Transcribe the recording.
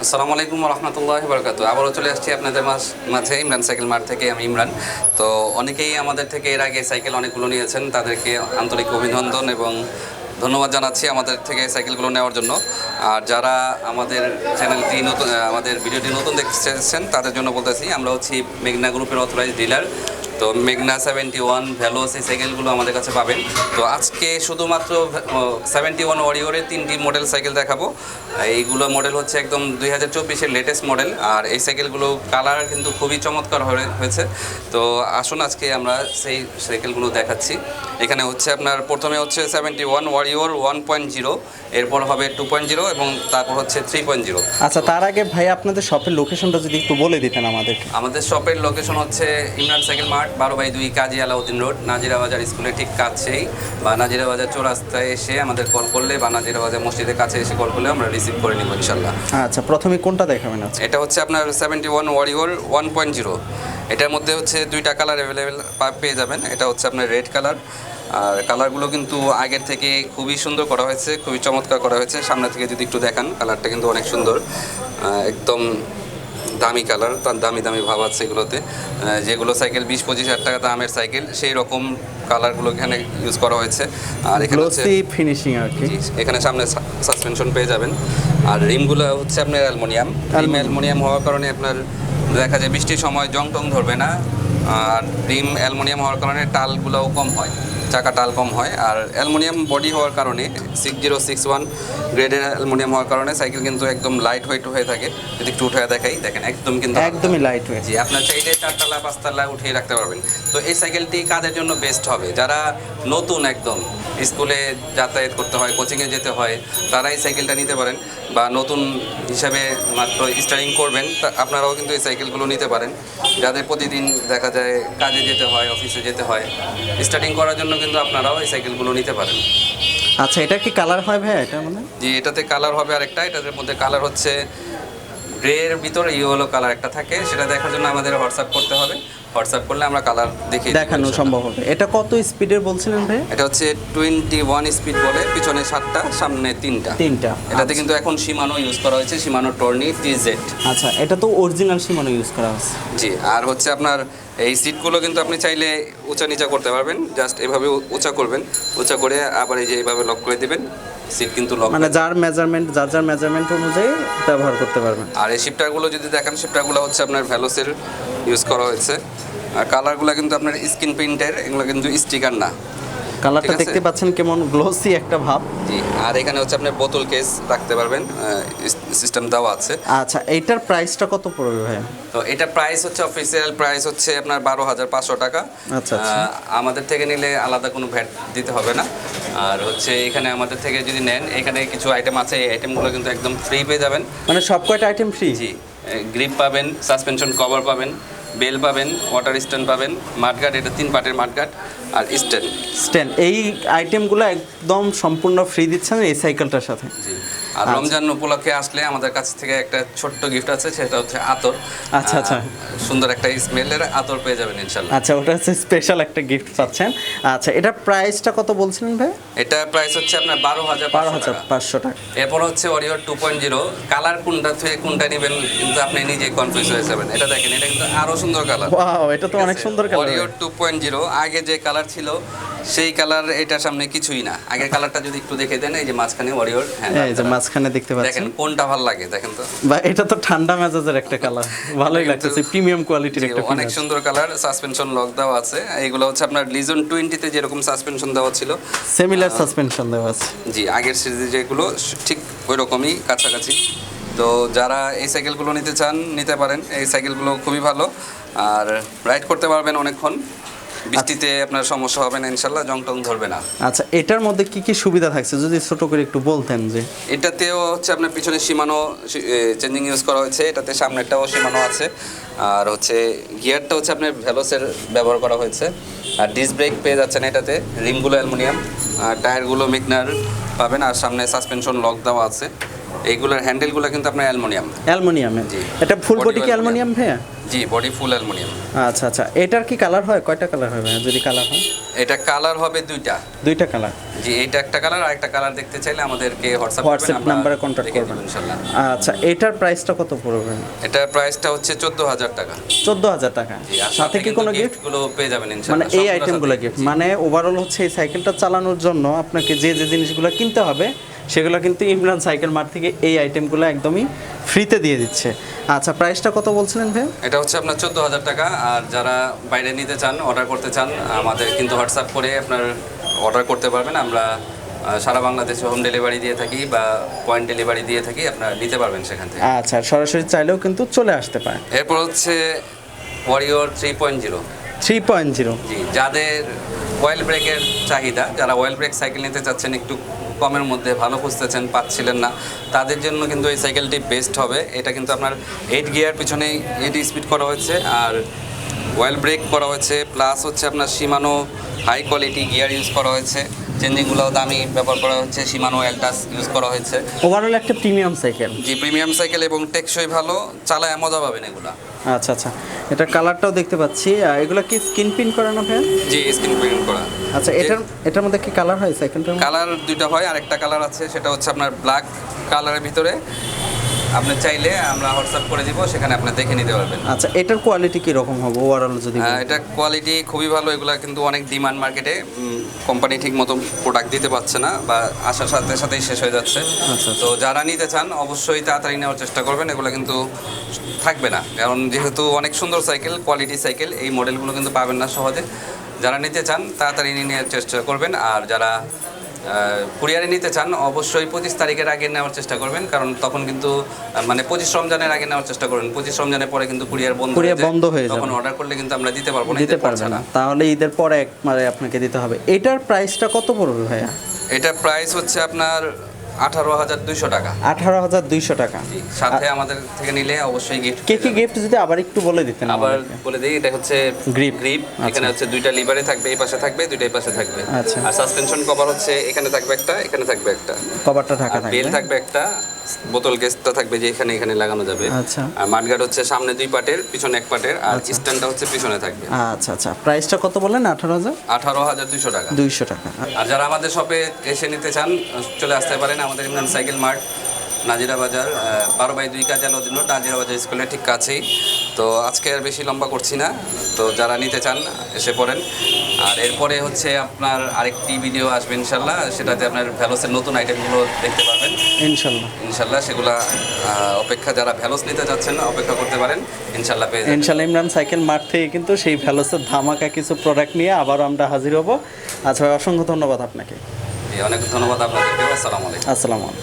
আসসালামু আলাইকুম রহমতুল্লাহ বরকাত আবারও চলে আসছি আপনাদের মাঝ- ইমরান সাইকেল মার্ট থেকে, আমি ইমরান। তো অনেকেই আমাদের থেকে এর আগে সাইকেল অনেকগুলো নিয়েছেন, তাদেরকে আন্তরিক অভিনন্দন এবং ধন্যবাদ জানাচ্ছি আমাদের থেকে সাইকেলগুলো নেওয়ার জন্য। আর যারা আমাদের চ্যানেলটি নতুন আমাদের ভিডিওটি নতুন দেখছেন তাদের জন্য বলতেছি, আমরা হচ্ছি মেঘনা গ্রুপের অথরাইজ ডিলার তো মেঘনা সেভেন্টি ওয়ান ভ্যালোস এই সাইকেলগুলো আমাদের কাছে পাবেন। তো আজকে শুধুমাত্র সেভেন্টি ওয়ান ওয়ারিওরের তিনটি মডেল সাইকেল দেখাবো। এইগুলো মডেল হচ্ছে একদম দুই হাজার চব্বিশের লেটেস্ট মডেল আর এই সাইকেলগুলো কালার কিন্তু খুবই চমৎকার হয়ে- হয়েছে। তো আসুন আজকে আমরা সেই সাইকেলগুলো দেখাচ্ছি। এখানে হচ্ছে আপনার প্রথমে হচ্ছে seventy one warrior one point zero এরপর হবে টু পয়েন্ট জিরো এবং তারপর হচ্ছে থ্রি পয়েন্ট জিরো আচ্ছা তার আগে ভাই আপনাদের শপের লোকেশনটা যদি একটু বলে দিতেন আমাদের আমাদের শপের লোকেশন হচ্ছে ইমরান সাইকেল মার্ট বারো বাই দুই কাজী আলাউদ্দিন রোড নাজিরা বাজার স্কুলের ঠিক কাছেই বা নাজিরা বাজার চৌরাস্তায় এসে আমাদের কল করলে বা নাজিরা বাজার মসজিদের কাছে এসে কল করলে আমরা রিসিভ করে নিব ইনশাল্লাহ আচ্ছা প্রথমে কোনটা দেখাবেন এটা হচ্ছে আপনার seventy one warrior one point zero এটার মধ্যে হচ্ছে দুইটা কালার অ্যাভেলেবেল পেয়ে যাবেন। এটা হচ্ছে আপনার রেড কালার আর কালারগুলো কিন্তু আগের থেকে খুবই সুন্দর করা হয়েছে খুবই চমৎকার করা হয়েছে। সামনে থেকে যদি একটু দেখান কালারটা কিন্তু অনেক সুন্দর। একদম দামি কালার তার দামি দামি ভাব আছে এগুলোতে। যেগুলো সাইকেল বিশ পঁচিশ হাজার টাকা দামের সাইকেল সেই রকম কালারগুলো এখানে ইউজ করা হয়েছে। আর এখানে ফিনিশিং আর কি। এখানে সামনে সাসপেনশন পেয়ে যাবেন। আর রিমগুলো হচ্ছে আপনার অ্যালমোনিয়াম। রিম অ্যালমোনিয়াম হওয়ার কারণে আপনার দেখা যায় বৃষ্টির সময় জং টং ধরবে না। আর রিম অ্যালমোনিয়াম হওয়ার কারণে টালগুলোও কম হয়। চাকা টাল কম হয়। আর অ্যালমোনিয়াম বডি হওয়ার কারণে সিক্স জিরো সিক্স ওয়ান গ্রেডের অ্যালমোনিয়াম হওয়ার কারণে সাইকেল কিন্তু একদম লাইট ওয়েট হয়ে থাকে। যদি একটু উঠে দেখাই দেখেন একদম কিন্তু একদমই লাইট ওয়েট জি আপনার চাইলে চারতলা পাঁচতলা উঠিয়ে রাখতে পারবেন। তো এই সাইকেলটি কাদের জন্য বেস্ট হবে? যারা নতুন একদম স্কুলে যাতায়াত করতে হয় কোচিংয়ে যেতে হয় তারা এই সাইকেলটা নিতে পারেন বা নতুন হিসাবে মাত্র স্টার্টিং করবেন তা আপনারাও কিন্তু এই সাইকেলগুলো নিতে পারেন। যাদের প্রতিদিন দেখা যায় কাজে যেতে হয় অফিসে যেতে হয় স্টার্টিং করার জন্য কিন্তু আপনারাও এই সাইকেলগুলো নিতে পারেন। আচ্ছা এটা কি কালার হয় ভাই এটা মানে? যে এটাতে কালার হবে আরেকটা। এটার মধ্যে কালার হচ্ছে গ্রে এর ভিতরে ইয়েলো কালার একটা থাকে। সেটা দেখার জন্য আমাদের হোয়াটসঅ্যাপ করতে হবে। হোয়াটসঅ্যাপ করলে আমরা কালার দেখে দেখানো সম্ভব হবে। এটা কত স্পিডের বলছিলেন ভাই এটা হচ্ছে টোয়েন্টি ওয়ান স্পিড বলে পিছনে সাতটা সামনে তিনটা। তিনটা। এটাতে কিন্তু এখন সীমানো ইউজ করা হয়েছে সীমানো টর্নি টিজেড আচ্ছা এটা তো অরিজিনাল সীমানো ইউজ করা হচ্ছে জি আর হচ্ছে আপনার এই সিটগুলো কিন্তু আপনি চাইলে উঁচা নিচা করতে পারবেন। জাস্ট এভাবে উঁচা করবেন। উঁচা করে আবার এই যে এইভাবে লক করে দেবেন। সিট কিন্তু লক মানে যার মেজারমেন্ট যার যার মেজারমেন্ট অনুযায়ী ব্যবহার করতে পারবেন। আর এই শিফটারগুলো যদি দেখেন শিফটারগুলো হচ্ছে আপনার ভ্যালোসের ইউজ করা হয়েছে। আর কালারগুলো কিন্তু আপনার স্ক্রিন প্রিন্টের এগুলো কিন্তু স্টিকার না। কালারটা দেখতে পাচ্ছেন কেমন গ্লোসি একটা ভাব। জি আর এখানে হচ্ছে আপনার বোতল কেস রাখতে পারবেন সিস্টেম দেওয়া আছে। আচ্ছা এইটার প্রাইসটা কত পড়বে ভাই তো এটা প্রাইস হচ্ছে অফিসিয়াল প্রাইস হচ্ছে আপনার বারো হাজার পাঁচশো টাকা। আচ্ছা, আচ্ছা। আমাদের থেকে নিলে আলাদা কোনো ভ্যাট দিতে হবে না। আর হচ্ছে এখানে আমাদের থেকে যদি নেন এখানে কিছু আইটেম আছে এই আইটেমগুলো কিন্তু একদম ফ্রি পেয়ে যাবেন। মানে সব কয়টা আইটেম ফ্রি জি গ্রিপ পাবেন সাসপেনশন কভার পাবেন বেল পাবেন ওয়াটার স্ট্যান্ড পাবেন মাঠঘাট এটা তিন পার্টের মাঠঘাট আর স্ট্যান্ড স্ট্যান্ড এই আইটেমগুলো একদম সম্পূর্ণ ফ্রি দিচ্ছেন এই সাইকেলটার সাথে। জি। আর রমজান উপলক্ষে আসলে আমাদের কাছ থেকে একটা ছোট্ট গিফট আছে সেটা হচ্ছে আতর। আচ্ছা, আচ্ছা। সুন্দর একটা স্মেলের আতর পেয়ে যাবেন ইনশাল্লাহ। আচ্ছা ওটা হচ্ছে স্পেশাল একটা গিফট পাচ্ছেন। আচ্ছা এটার প্রাইসটা কত বলছিলেন ভাই? এটা প্রাইস হচ্ছে আপনার বারো হাজার বারো হাজার পাঁচশো টাকা। এরপর হচ্ছে warrior two point zero colour কোনটা থেকে কোনটা নেবেন কিন্তু আপনি নিজে কনফিউজ হয়ে যাবেন। এটা দেখেন এটা কিন্তু আরও সুন্দর কালার ওয়াও এটা তো অনেক সুন্দর colour warrior two point zero আগে যে কালার ছিল সেই কালার এটার সামনে কিছুই না। আগের কালারটা যদি একটু দেখে দেন এই যে মাঝখানে অরিওর হ্যাঁ এই যে মাঝখানে দেখতে পাচ্ছেন। দেখেন কোনটা ভালো লাগে দেখেন তো। বা এটা তো ঠান্ডা মেজাজের একটা কালার। ভালোই লাগতেছে প্রিমিয়াম কোয়ালিটির একটা অনেক সুন্দর কালার সাসপেনশন লক দেওয়া আছে। এইগুলো হচ্ছে আপনার লিজন টোয়েন্টিতে যেরকম সাসপেনশন দেওয়া ছিল। সিমিলার সাসপেনশন দেওয়া আছে। জি আগের সিরিজে যেগুলো ঠিক ওই রকমই কাছাকাছি। তো যারা এই সাইকেলগুলো নিতে চান নিতে পারেন। এই সাইকেলগুলো খুবই ভালো। আর রাইড করতে পারবেন অনেকক্ষণ। বৃষ্টিতে আপনার সমস্যা হবে না ইনশাল্লাহ জং টং ধরবে না। আচ্ছা এটার মধ্যে কি কি সুবিধা থাকছে? যদি ছোট করে একটু বলতেন যে। এটাতেও হচ্ছে আপনার পিছনে সীমানো চেঞ্জিং ইউজ করা হয়েছে এটাতে সামনেরটাও সীমানো আছে। আর হচ্ছে গিয়ারটা হচ্ছে আপনার ভ্যালোসের ব্যবহার করা হয়েছে। আর ডিস ব্রেক পেয়ে যাচ্ছেন এটাতে রিমগুলো অ্যালুমিনিয়াম আর টায়ারগুলো মিকনার পাবেন আর সামনে সাসপেনশন লক দেওয়া আছে। এইগুলোর হ্যান্ডেলগুলো কিন্তু আপনার অ্যালুমিনিয়াম। অ্যালুমিনিয়ামে। এটা ফুল বডি কি। অ্যালুমিনিয়াম ভাইয়া? জি বডি ফুল অ্যালুমিনিয়াম। আচ্ছা আচ্ছা। এটার কি কালার হয়? কয়টা কালার ভাইয়া যদি কালার হয়? এটা কালার হবে দুইটা। দুইটা কালার? জি এইটা একটা কালার আর একটা কালার দেখতে চাইলে আমাদেরকে হোয়াটসঅ্যাপ হোয়াটসঅ্যাপ নাম্বারে কন্ট্যাক্ট করবেন। ইনশাল্লাহ। আচ্ছা এটার প্রাইসটা কত পড়বে? এটার প্রাইসটা হচ্ছে চোদ্দ হাজার টাকা। চোদ্দ হাজার টাকা। জি, আর সাথে কি কোনো গিফটগুলো পেয়ে যাবেন ইনশাআল্লাহ মানে এই আইটেমগুলো গিফট মানে ওভারঅল হচ্ছে এই সাইকেলটা চালানোর জন্য আপনাকে যে যে জিনিসগুলো কিনতে হবে সেগুলো কিন্তু ইমরান সাইকেল মার্ট থেকে এই আইটেমগুলো একদমই ফ্রিতে দিয়ে দিচ্ছে। আচ্ছা প্রাইসটা কত বলছিলেন ভাই? এটা হচ্ছে আপনার চোদ্দ হাজার টাকা আর যারা বাইরে নিতে চান অর্ডার করতে চান আমাদের কিন্তু হোয়াটসঅ্যাপ করে আপনার অর্ডার করতে পারবেন। আমরা সারা বাংলাদেশে হোম ডেলিভারি দিয়ে থাকি বা পয়েন্ট ডেলিভারি দিয়ে থাকি আপনারা নিতে পারবেন সেখান থেকে। আচ্ছা সরাসরি চাইলেও কিন্তু চলে আসতে পারে। এরপর হচ্ছে warrior three point zero three point zero জি যাদের অয়েল ব্রেকের চাহিদা যারা অয়েল ব্রেক সাইকেল নিতে চাচ্ছেন একটু কমের মধ্যে ভালো খুঁজতেছেন, পাচ্ছিলেন না। তাদের জন্য কিন্তু এই সাইকেলটি বেস্ট হবে। এটা কিন্তু আপনার এইট গিয়ার পিছনেই এইট স্পিড করা হয়েছে আর ওয়েল ব্রেক করা হয়েছে। প্লাস হচ্ছে আপনার Shimano high quality gear use করা হয়েছে। চেঞ্জিংগুলোও দামি ব্যবহার করা হচ্ছে সীমানো এলটাস ইউজ করা হয়েছে। ওভারঅল একটা প্রিমিয়াম সাইকেল জি প্রিমিয়াম সাইকেল এবং টেকসই ভালো চালায় মজা পাবেন এগুলা। আচ্ছা আচ্ছা। এটা কালারটাও দেখতে পাচ্ছি। আর এগুলো কি স্কিন প্রিন্ট করানো ভাই জি স্কিন প্রিন্ট করা। আচ্ছা এটার এটার মধ্যে কি কালার হয় সাইকেলটার কালার দুইটা হয় আর একটা কালার আছে সেটা হচ্ছে আপনার ব্ল্যাক কালারের ভিতরে। আপনি চাইলে আমরা হোয়াটসঅ্যাপ করে দিব সেখানে আপনি দেখে নিতে পারবেন। আচ্ছা এটার কোয়ালিটি কি রকম হবে ওভারঅল যদি এটা কোয়ালিটি খুবই ভালো এগুলা কিন্তু অনেক ডিমান্ড মার্কেটে কোম্পানি ঠিক মতো প্রোডাক্ট দিতে পারছে না বা আসার সাথে সাথেই শেষ হয়ে যাচ্ছে। আচ্ছা। তো যারা নিতে চান অবশ্যই তাড়াতাড়ি নেওয়ার চেষ্টা করবেন এগুলো কিন্তু থাকবে না। কারণ যেহেতু অনেক সুন্দর সাইকেল কোয়ালিটি সাইকেল এই মডেলগুলো কিন্তু পাবেন না সহজে। যারা নিতে চান তাড়াতাড়ি নিয়ে নেওয়ার চেষ্টা করবেন আর যারা কুরিয়ারে নিতে চান অবশ্যই পঁচিশ তারিখের আগে নেওয়ার চেষ্টা করবেন কারণ তখন কিন্তু মানে পঁচিশ রমজানের আগে নেওয়ার চেষ্টা করবেন পঁচিশ রমজানের পরে কিন্তু কুরিয়ার বন্ধ হয়ে কুরিয়ার। বন্ধ হয়ে যাবে। তখন অর্ডার করলে কিন্তু আমরা দিতে পারব না দিতে পারবে। না তাহলে ঈদের পরে একবারে আপনাকে দিতে হবে এটার প্রাইসটা কত পড়বে ভাইয়া এটার প্রাইস হচ্ছে আপনার আঠারো হাজার দুইশো টাকা। আঠারো হাজার দুইশো টাকা। সাথে আমাদের থেকে নিলে অবশ্যই গিফট কে কি গিফট যদি আবার একটু বলে দিতেন আবার বলে দিই এটা হচ্ছে গ্রিপ গ্রিপ এখানে হচ্ছে দুইটা লিভারে থাকবে এই পাশে থাকবে দুইটা এই পাশে থাকবে। আচ্ছা। আর সাসপেনশন কভার হচ্ছে এখানে থাকবে একটা এখানে থাকবে একটা। কভারটা থাকা বেল থাকবে। থাকবে একটা বোতল গেসটা থাকবে যে এখানে এখানে লাগানো যাবে। আচ্ছা। আর মাঠগার্ড হচ্ছে সামনে দুই পাটের পিছনে এক পাটের আর স্ট্যান্ডটা হচ্ছে পিছনে থাকবে। আচ্ছা আচ্ছা। প্রাইসটা কত বললেন? আঠারো হাজার? আঠারো হাজার দুইশো টাকা। দুইশো টাকা। আর যারা আমাদের শপে এসে নিতে চান চলে আসতে পারেন আমাদের ইমরান সাইকেল মার্ট নাজিরা বাজার বারো বাই দুই কাজ রোড নাজিরা বাজার স্কুলের ঠিক কাছেই। তো আজকে আর বেশি লম্বা করছি না। তো যারা নিতে চান এসে পড়েন। আর এরপরে হচ্ছে আপনার আরেকটি ভিডিও আসবে ইনশাল্লাহ সেটাতে আপনার ভ্যালোসের নতুন আইটেমগুলো দেখতে পারবেন। ইনশাল্লাহ। ইনশাল্লাহ সেগুলা অপেক্ষা যারা ভ্যালোস নিতে যাচ্ছেন অপেক্ষা করতে পারেন ইনশাল্লাহ পেয়ে যাবেন। ইনশাল্লাহ ইমরান সাইকেল মার্ট থেকে কিন্তু সেই ভ্যালোসের ধামাকা কিছু প্রোডাক্ট নিয়ে আবারও আমরা হাজির হব। আচ্ছা অসংখ্য ধন্যবাদ আপনাকে। অনেক ধন্যবাদ আপনাদেরকে আসসালামু আলাইকুম। আসসালামু আলাইকুম।